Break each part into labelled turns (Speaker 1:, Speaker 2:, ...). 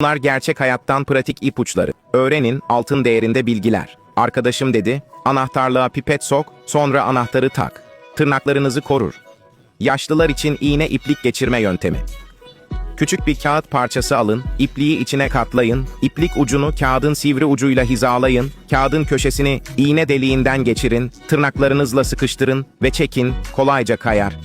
Speaker 1: Bunlar gerçek hayattan pratik ipuçları. Öğrenin altın değerinde bilgiler. Arkadaşım dedi, anahtarlığa pipet sok, sonra anahtarı tak. Tırnaklarınızı korur. Yaşlılar için iğne iplik geçirme yöntemi. Küçük bir kağıt parçası alın, ipliği içine katlayın, iplik ucunu kağıdın sivri ucuyla hizalayın, kağıdın köşesini iğne deliğinden geçirin, tırnaklarınızla sıkıştırın ve çekin, kolayca kayar.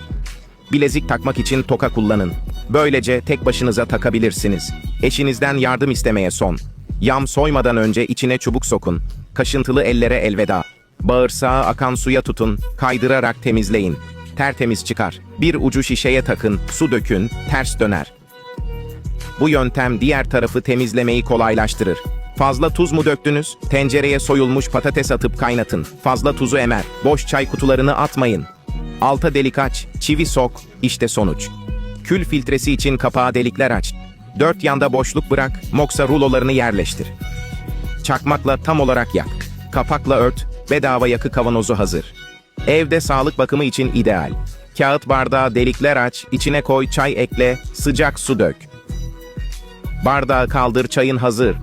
Speaker 1: Bilezik takmak için toka kullanın. Böylece tek başınıza takabilirsiniz. Eşinizden yardım istemeye son. Yam soymadan önce içine çubuk sokun. Kaşıntılı ellere elveda. Bağırsağı akan suya tutun, kaydırarak temizleyin. Tertemiz çıkar. Bir ucu şişeye takın, su dökün, ters döner. Bu yöntem diğer tarafı temizlemeyi kolaylaştırır. Fazla tuz mu döktünüz? Tencereye soyulmuş patates atıp kaynatın. Fazla tuzu emer. Boş çay kutularını atmayın. Alta delik aç, çivi sok, işte sonuç. Kül filtresi için kapağa delikler aç. Dört yanda boşluk bırak, moksa rulolarını yerleştir. Çakmakla tam olarak yak. Kapakla ört, bedava yakı kavanozu hazır. Evde sağlık bakımı için ideal. Kağıt bardağa delikler aç, içine koy, çay ekle, sıcak su dök. Bardağı kaldır, çayın hazır.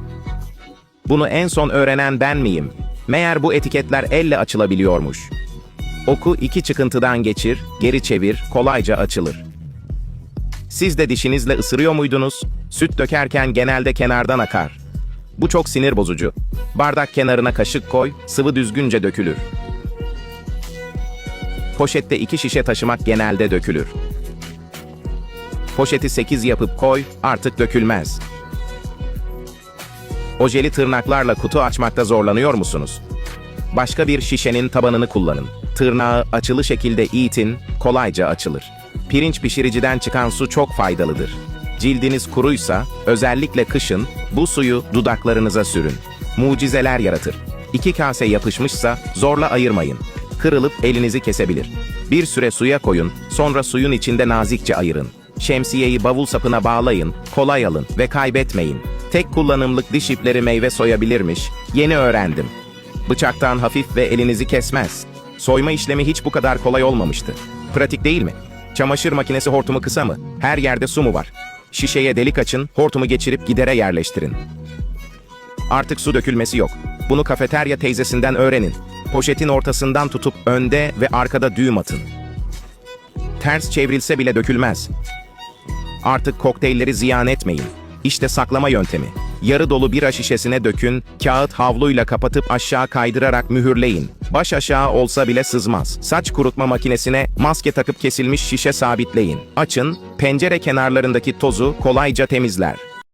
Speaker 1: Bunu en son öğrenen ben miyim? Meğer bu etiketler elle açılabiliyormuş. Oku iki çıkıntıdan geçir, geri çevir, kolayca açılır. Siz de dişinizle ısırıyor muydunuz? Süt dökerken genelde kenardan akar. Bu çok sinir bozucu. Bardak kenarına kaşık koy, sıvı düzgünce dökülür. Poşette iki şişe taşımak genelde dökülür. Poşeti 8 yapıp koy, artık dökülmez. Ojeli tırnaklarla kutu açmakta zorlanıyor musunuz? Başka bir şişenin tabanını kullanın. Tırnağı açılı şekilde itin, kolayca açılır. Pirinç pişiriciden çıkan su çok faydalıdır. Cildiniz kuruysa, özellikle kışın, bu suyu dudaklarınıza sürün. Mucizeler yaratır. İki kase yapışmışsa zorla ayırmayın. Kırılıp elinizi kesebilir. Bir süre suya koyun, sonra suyun içinde nazikçe ayırın. Şemsiyeyi bavul sapına bağlayın, kolay alın ve kaybetmeyin. Tek kullanımlık diş ipleri meyve soyabilirmiş, yeni öğrendim. Bıçaktan hafif ve elinizi kesmez. Soyma işlemi hiç bu kadar kolay olmamıştı. Pratik değil mi? Çamaşır makinesi hortumu kısa mı? Her yerde su mu var? Şişeye delik açın, hortumu geçirip gidere yerleştirin. Artık su dökülmesi yok. Bunu kafeterya teyzesinden öğrenin. Poşetin ortasından tutup önde ve arkada düğüm atın. Ters çevrilse bile dökülmez. Artık kokteylleri ziyan etmeyin. İşte saklama yöntemi. Yarı dolu bira şişesine dökün, kağıt havluyla kapatıp aşağı kaydırarak mühürleyin. Baş aşağı olsa bile sızmaz. Saç kurutma makinesine maske takıp kesilmiş şişe sabitleyin. Açın, pencere kenarlarındaki tozu kolayca temizler.